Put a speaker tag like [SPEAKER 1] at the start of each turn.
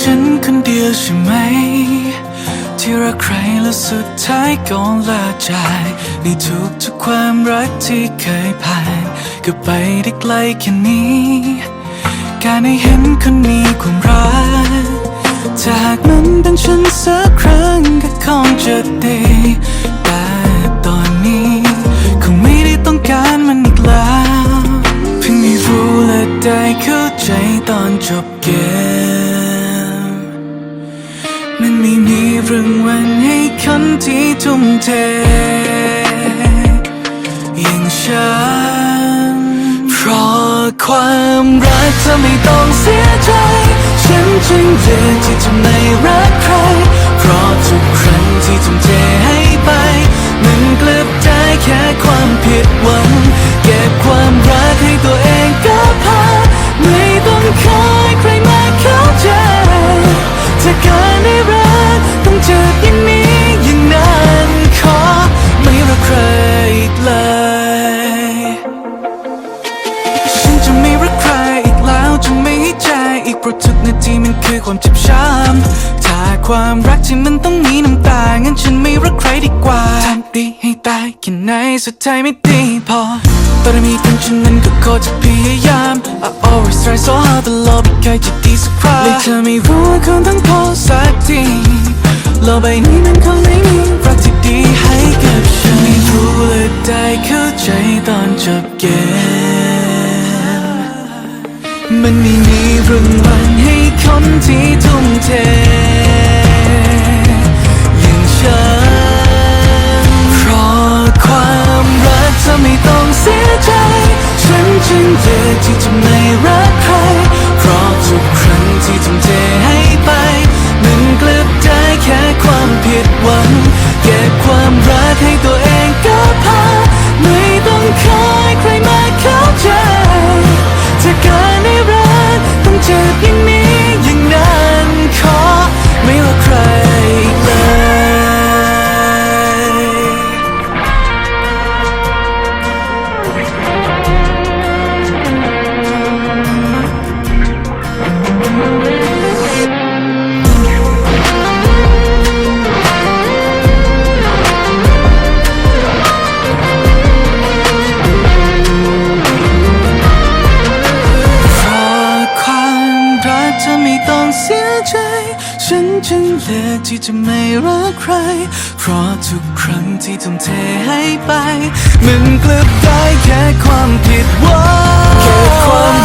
[SPEAKER 1] ฉันคนเดียวใช่ไหม ที่รักใครแล้วสุดท้ายก็ลาจากในทุกทุกความรักที่เคยผ่านก็ไปได้ไกลแค่นี้ การได้เห็นคนมีความรักจาหากมันเป็นฉันสักครั้งก็คงจะดี มันไม่มีเรื่องวันให้คนที่ทุ่มเทอย่างฉันเพราะความรักเธอไม่ต้องเสียใจ ฉันจึงเลือกที่จะ คือความเจ็บช้ำถ้าความรักที่มันต้องมีน้ำตา งั้นฉันไม่รักใครดีกว่าทำดีให้ตายแค่ไหนสุดท้ายไม่ดีพอตอนมีกันฉันนั้นก็ขอจะพยายาม I always try so hard แต่โลกไม่เคยจะดีสักครั้งเลยเธอไม่รู้ว่าคนต้องพอสักทีโลกใบนี้มันคงไม่มีรักที่ดีให้กับฉันไม่รู้และได้เข้าใจตอนจบเกมมันไม่มีรางวัล คนที่ทุ่มเทอย่างฉันเพราะความรักเธอไม่ต้องเสียใจ ฉันจึงเลือกที่จะไม่รักใคร เพราะทุกครั้งที่ทุ่ม รักเธอไม่ต้องเสียใจ ฉันจึงเลือกที่จะไม่รักใคร เพราะทุกครั้งที่ทุ่มเทให้ไป มันกลับได้แค่ความผิดหวังแค่ความ